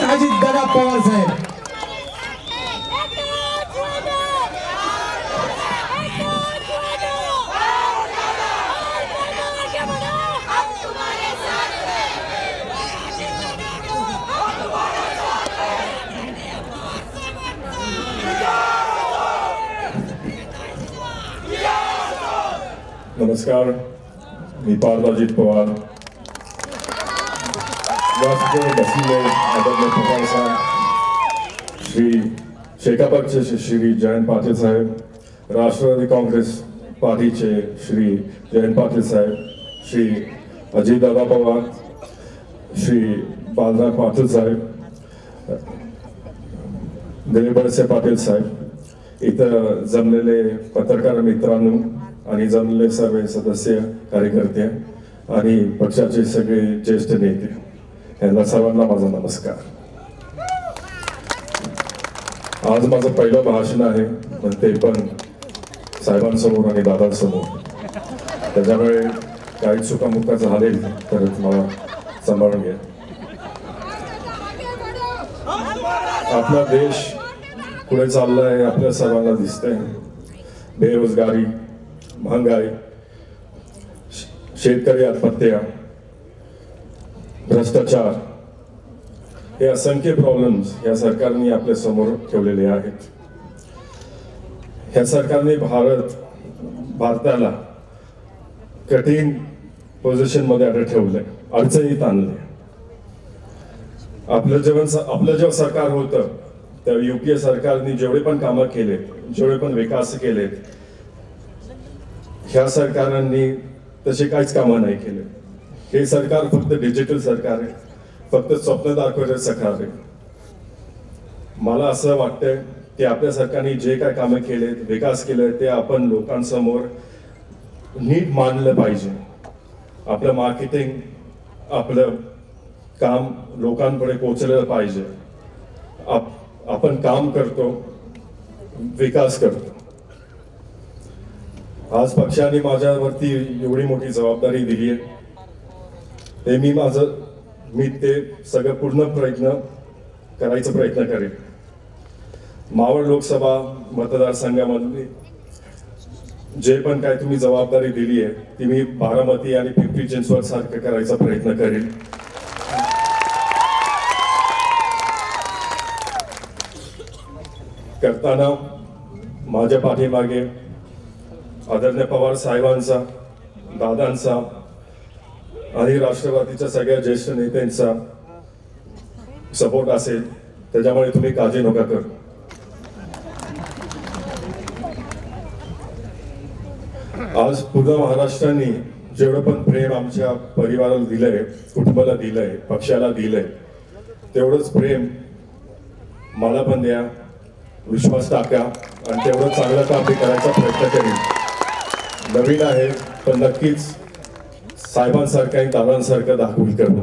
नक्कीच अजित दादा पवार साहेब नमस्कार मी पार्थ अजित पवार व्यासपीठावर बसलेले आदरणीय पवार साहेब श्री शेकापक्षचे श्री जयंत पाटील साहेब राष्ट्रवादी काँग्रेस पार्टीचे श्री जयंत पाटील साहेब श्री अजितदादा पवार श्री बालराज पाटील साहेब दिलीप पाटील साहेब इथं जमलेले पत्रकार मित्रांनो आणि जमलेले सर्व सदस्य कार्यकर्ते आणि पक्षाचे सगळे ज्येष्ठ नेते यांना सर्वांना माझा नमस्कार. आज माझं पहिलं भाषण आहे पण ते पण साहेबांसमोर आणि दादांसमोर. त्याच्यामुळे काही चुकामुका झालेल तर मला सांभाळून घ्या. आपला देश पुढे चाललाय आपल्या सर्वांना दिसतंय. बेरोजगारी महागाई शेतकरी आत्महत्या भ्रष्टाचार. हे असंख्य प्रॉब्लेम्स या सरकारने आपल्यासमोर ठेवलेले आहेत. ह्या सरकारने भारत भारताला कठीण पोझिशनमध्ये आता ठेवलंय. अडचणीत आणलंय. आपलं जेवण आपलं जेव्हा सरकार होतं तेव्हा युपीए सरकारने जेवढे पण कामं केलेत जेवढे पण विकास केलेत ह्या सरकारांनी तसे काहीच कामं नाही केले हे सरकार फक्त डिजिटल सरकार आहे. फक्त स्वप्न दाखवण्याचं सरकार आहे. मला असं वाटतंय की आपल्या सरकारने जे काय कामं केलेत विकास केले ते आपण लोकांसमोर नीट मांडलं पाहिजे. आपलं मार्केटिंग आपलं काम लोकांपुढे पोचलं पाहिजे. आप आपण काम करतो विकास करतो. आज पक्षाने माझ्यावरती एवढी मोठी जबाबदारी दिली आहे ते मी माझं मी ते सगळं पूर्ण प्रयत्न करायचा प्रयत्न करेन. मावळ लोकसभा मतदारसंघामधली जे पण काय तुम्ही जबाबदारी दिली आहे ती मी बारामती आणि पिंपरी चिंचवड सारखं करायचा प्रयत्न करेन. करताना माझ्या पाठीमागे आदरणीय पवार साहेबांचा दादांचा आणि राष्ट्रवादीच्या सगळ्या ज्येष्ठ नेत्यांचा सपोर्ट असेल त्याच्यामुळे तुम्ही काळजी नका कर. आज पूर्ण महाराष्ट्राने जेवढं पण प्रेम आमच्या परिवाराला दिलंय कुटुंबाला दिलंय पक्षाला दिलंय तेवढंच प्रेम मला पण द्या विश्वास टाका आणि तेवढं चांगलं काम मी करायचा प्रयत्न करेन. नवीन आहे पण नक्कीच साहेबांसारखं आणि दादांसारखं दाखवून करून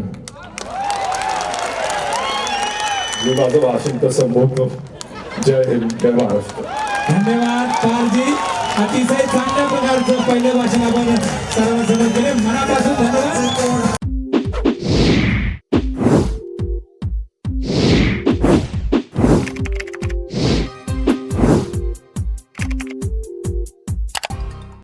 मी माझं भाषण तर संबोधतो जय हिंद जय महाराष्ट्र. धन्यवाद अतिशय चांगल्या प्रकारचं